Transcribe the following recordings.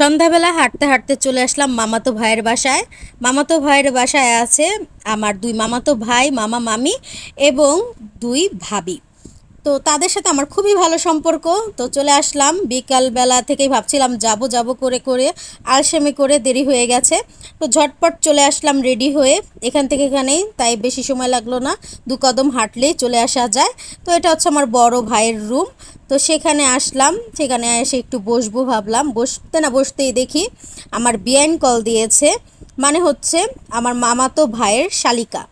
সন্ধ্যাবেলা হাঁটতে হাঁটতে চলে আসলাম মামাতো ভাইয়ের বাসায়। মামাতো ভাইয়ের বাসায় আছে আমার দুই মামাতো ভাই, মামা, মামি এবং দুই ভাবি। তো তাদের সাথে আমার খুবই ভালো সম্পর্ক। তো চলে আসলাম, বিকালবেলা থেকেই ভাবছিলাম যাব যাব করে করে আলসেমি করে দেরি হয়ে গেছে। তো ঝটপট চলে আসলাম রেডি হয়ে। এখান থেকে এখানেই, তাই বেশি সময় লাগল না, দু কদম হাঁটলেই চলে আসা যায়। তো এটা হচ্ছে আমার বড় ভাইয়ের রুম। তো সেখানে আসলাম, সেখানে এসে একটু বসবো ভাবলাম। বসতে না বসতেই দেখি আমার বিআইন কল দিয়েছে। মানে হচ্ছে আমার মামাতো ভাইয়ের শালিকা।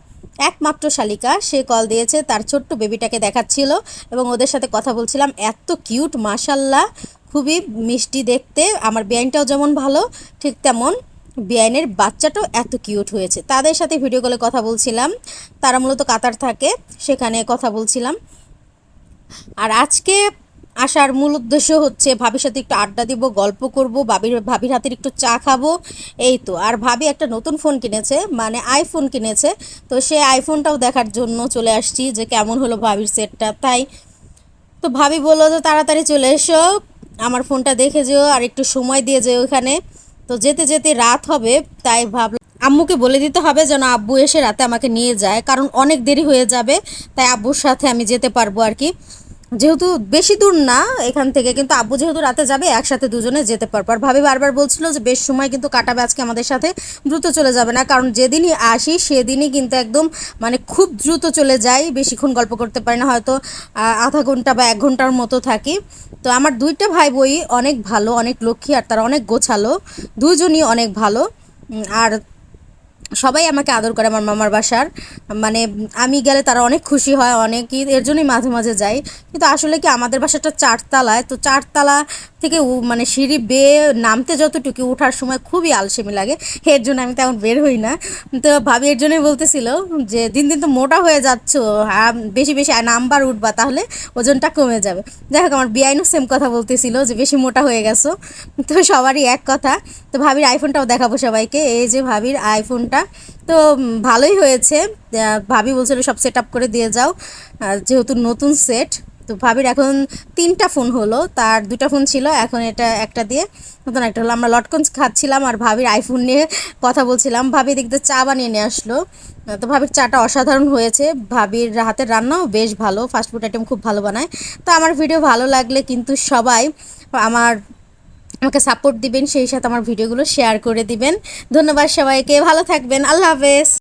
একমাত্র শালিকা, সে কল দিয়েছে, তার ছোট্ট বেবিটাকে দেখাচ্ছিল এবং ওদের সাথে কথা বলছিলাম। এত কিউট, মাশাল্লাহ, খুবই মিষ্টি দেখতে, আমার বিআইনটাও যেমন ভালো, ঠিক তেমন বিআইনের বাচ্চাটাও এত কিউট হয়েছে। তাদের সাথে ভিডিও কলে কথা বলছিলাম, তারা মূলত কাতার থাকে, সেখানে কথা বলছিলাম। আর আজকে আসার মূল উদ্দেশ্য হচ্ছে, ভাবির সাথে একটু আড্ডা দিব, গল্প করব, ভাবির ভাবির হাতের একটু চা খাব, এই তো। আর ভাবি একটা নতুন ফোন কিনেছে মানে আইফোন কিনেছে, তো সে আইফোনটাও দেখার জন্য চলে আসছি যে কেমন হলো ভাবির সেটটা তাই তো ভাবি বলল যে তাড়াতাড়ি চলে এসো, আমার ফোনটা দেখে যেও আর একটু সময় দিয়ে যেও ওখানে। তো যেতে যেতে রাত হবে, তাই ভাবলাম আম্মুকে বলে দিতে হবে যেন আব্বু এসে রাতে আমাকে নিয়ে যায়, কারণ অনেক দেরি হয়ে যাবে, তাই আব্বুর সাথে আমি যেতে পারব আর কি। যেহেতু বেশি দূর না এখান থেকে, কিন্তু আব্বু যেহেতু রাতে যাবে, একসাথে দুজনে যেতে পারব। আর ভাবি বারবার বলছিল যে বেশ সময় কিন্তু কাটাবে, আজকে আমাদের সাথে দ্রুত চলে যাবে না, কারণ যেদিনই আসি সেদিনই কিন্তু একদম মানে খুব দ্রুত চলে যাই, বেশিক্ষণ গল্প করতে পারি না, হয়তো আধা ঘণ্টা বা এক ঘণ্টার মতো থাকি। তো আমার দুইটা ভাই বই অনেক ভালো, অনেক লক্ষ্মী আর তারা অনেক গোছালো, দুজনই অনেক ভালো। আর সবাই আমাকে আদর করে আমার মামার বাসার। মানে আমি গেলে তারা অনেক খুশি হয়, অনেকই এর জন্যই মাঝে মাঝে যাই। কিন্তু আসলে কি আমাদের বাসাটা চারতলায়, তো চারতলা থেকে মানে সিঁড়ি বেয়ে নামতে যতটুকু ওঠার সময় খুবই আলসেমি লাগে। এর জন্য আমি তেমন বের হই না। তো ভাবি এর জন্যই বলতেছিল যে, দিন দিন তো মোটা হয়ে যাচ্ছ বেশি বেশি নাম্বার উঠবা তাহলে ওজনটা কমে যাবে। যাই হোক, আমার বিআইনও সেম কথা বলতেছিল যে, বেশি মোটা হয়ে গেছো। তো সবারই এক কথা। তো ভাবির আইফোনটাও দেখাবো সবাইকে। এই যে ভাবির আইফোনটা তো ভালোই হয়েছে। ভাবি বলছিল সব সেট আপ করে দিয়ে যাও। যেহেতু নতুন সেট তো ভাবির এখন তিনটা ফোন হলো। তার দুটা ফোন ছিল, এখন এটা একটা দিয়ে নতুন একটা হলো। আমরা লটকন খাচ্ছিলাম আর ভাবির আইফোন নিয়ে কথা বলছিলাম। ভাবি দেখতে চা বানিয়ে নিয়ে আসলো। তো ভাবির চাটা অসাধারণ হয়েছে। ভাবির হাতের রান্নাও বেশ ভালো। ফাস্টফুড আইটেম খুব ভালো বানায়। তো আমার ভিডিও ভালো লাগলে কিন্তু সবাই, আমার আমাকে সাপোর্ট দিবেন, সেই সাথে আমার ভিডিওগুলো শেয়ার করে দিবেন। ধন্যবাদ সবাইকে, ভালো থাকবেন, আল্লাহ হাফেজ।